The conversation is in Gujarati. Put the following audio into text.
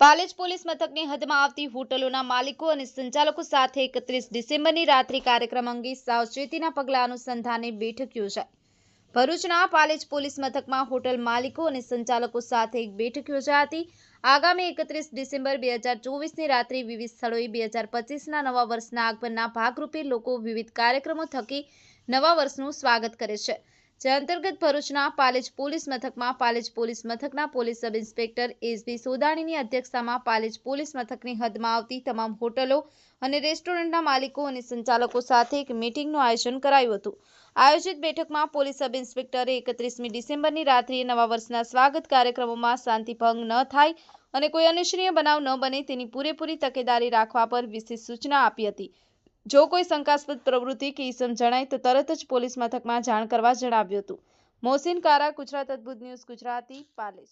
પાલેજ પોલીસ મથકની હદમાં આવતી હોટલોના માલિકો અને સંચાલકો સાથે એકત્રીસ ડિસેમ્બરની રાત્રિ કાર્યક્રમ અંગે સાવચેતીના પગલાં અનુસંધાને બેઠક યોજાઈ. ભરૂચના પાલેજ પોલીસ મથકમાં હોટલ માલિકો અને સંચાલકો સાથે એક બેઠક યોજાઈ હતી. આગામી એકત્રીસ ડિસેમ્બર બે હજાર ચોવીસની રાત્રે વિવિધ સ્થળોએ બે હજાર પચીસના નવા વર્ષના આગમનના ભાગરૂપે લોકો વિવિધ કાર્યક્રમો થકી નવા વર્ષનું સ્વાગત કરે છે. જે અંતર્ગત ભરૂચના પાલેજ પોલીસ મથકમાં પાલેજ પોલીસ મથકના પોલીસ સબ ઇન્સ્પેક્ટર એસબી સોદાણીની અધ્યક્ષતામાં પાલેજ પોલીસ મથકની હદમાં આવતી તમામ હોટલો અને રેસ્ટોરન્ટના માલિકો અને સંચાલકો સાથે એક મીટિંગનું આયોજન કરાયું હતું. આયોજિત બેઠકમાં પોલીસ સબ ઇન્સ્પેક્ટરે એકત્રીસમી ડિસેમ્બરની રાત્રિએ નવા વર્ષના સ્વાગત કાર્યક્રમોમાં શાંતિભંગ ન થાય અને કોઈ અનિચ્છનીય બનાવ ન બને તેની પૂરેપૂરી તકેદારી રાખવા પર વિશેષ સૂચના આપી હતી. જો કોઈ શંકાસ્પદ પ્રવૃત્તિ કે ઇસમ જણાય તો તરત જ પોલીસ મથકમાં જાણ કરવા જણાવ્યું હતું. મોહસિન કારા ગુજરાત અદ્ભુત ન્યૂઝ, ગુજરાતી પાલેજ.